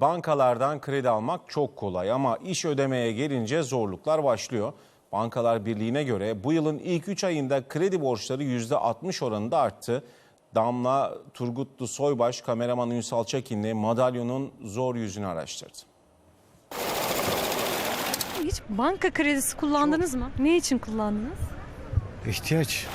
Bankalardan kredi almak çok kolay ama iş ödemeye gelince zorluklar başlıyor. Bankalar Birliği'ne göre bu yılın ilk 3 ayında kredi borçları %60 oranında arttı. Damla Turgutlu Soybaş, kameraman Ünsal Çekinli madalyonun zor yüzünü araştırdı. Hiç banka kredisi kullandınız mı? Ne için kullandınız? İhtiyaç.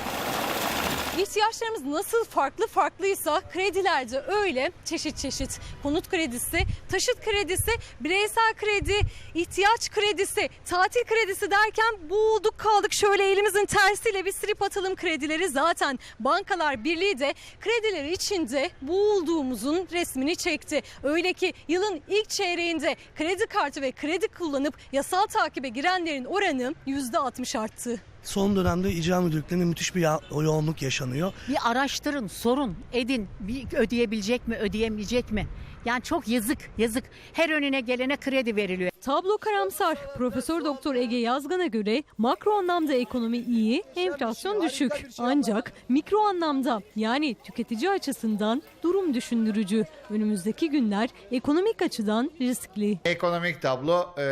İhtiyaçlarımız nasıl farklı farklıysa krediler de öyle çeşit çeşit. Konut kredisi, taşıt kredisi, bireysel kredi, ihtiyaç kredisi, tatil kredisi derken bulduk kaldık şöyle elimizin tersiyle bir strip atalım kredileri. Zaten Bankalar Birliği de kredileri içinde bulduğumuzun resmini çekti. Öyle ki yılın ilk çeyreğinde kredi kartı ve kredi kullanıp yasal takibe girenlerin oranı %60 arttı. Son dönemde icra müdürlüklerinde müthiş bir yoğunluk yaşanıyor. Bir araştırın, sorun, edin. Bir ödeyebilecek mi, ödeyemeyecek mi? Yani çok yazık, yazık. Her önüne gelene kredi veriliyor. Tablo karamsar. Profesör Doktor Ege Yazgan'a göre makro anlamda ekonomi iyi, enflasyon düşük. Ancak mikro anlamda yani tüketici açısından durum düşündürücü. Önümüzdeki günler ekonomik açıdan riskli. Ekonomik tablo e,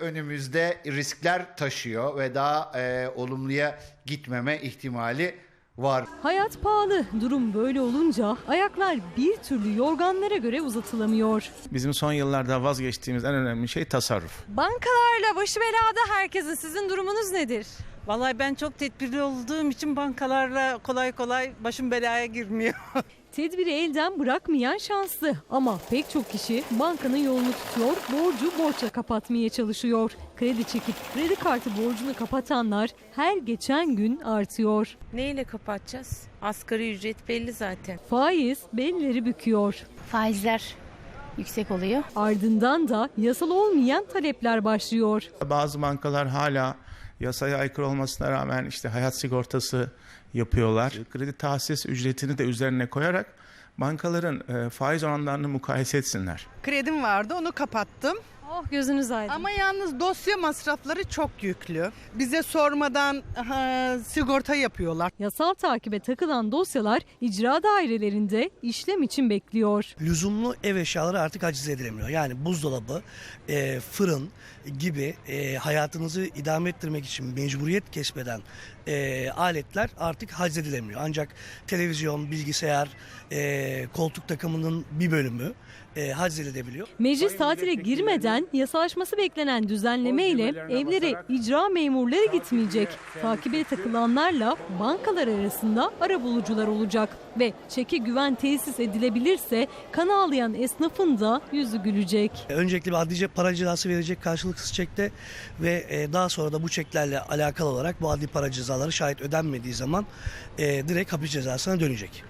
önümüzde riskler taşıyor ve daha e, olumluya gitmeme ihtimali var. Hayat pahalı. Durum böyle olunca ayaklar bir türlü yorganlara göre uzatılamıyor. Bizim son yıllarda vazgeçtiğimiz en önemli şey tasarruf. Bankalarla başı belada herkesin. Sizin durumunuz nedir? Vallahi ben çok tedbirli olduğum için bankalarla kolay kolay başım belaya girmiyor. Tedbiri elden bırakmayan şanslı ama pek çok kişi bankanın yolunu tutuyor, borcu borçla kapatmaya çalışıyor. Kredi çekip kredi kartı borcunu kapatanlar her geçen gün artıyor. Neyle kapatacağız? Asgari ücret belli zaten. Faiz belleri büküyor. Faizler yüksek oluyor. Ardından da yasal olmayan talepler başlıyor. Bazı bankalar hala yasaya aykırı olmasına rağmen işte hayat sigortası yapıyorlar. Kredi tahsis ücretini de üzerine koyarak bankaların e, faiz oranlarını mukayese etsinler. Kredim vardı onu kapattım. Oh gözünüz aydın. Ama yalnız dosya masrafları çok yüklü. Bize sormadan ha, sigorta yapıyorlar. Yasal takibe takılan dosyalar icra dairelerinde işlem için bekliyor. Lüzumlu ev eşyaları artık haciz edilemiyor. Yani buzdolabı, e, fırın gibi e, hayatınızı idame ettirmek için mecburiyet kesbeden e, aletler artık haciz edilemiyor. Ancak televizyon, bilgisayar, e, koltuk takımının bir bölümü e, haciz edilebiliyor. Meclis tatile girmeden yasalaşması beklenen düzenleme ile evlere icra memurları gitmeyecek. Takibe takılanlarla bankalar arasında arabulucular olacak ve çeki güven tesis edilebilirse kan ağlayan esnafın da yüzü gülecek. Öncelikle bir adlice para cezası verecek karşılıksız çekte ve e, daha sonra da bu çeklerle alakalı olarak bu adli para cezaları şayet ödenmediği zaman e, direkt hapis cezasına dönecek.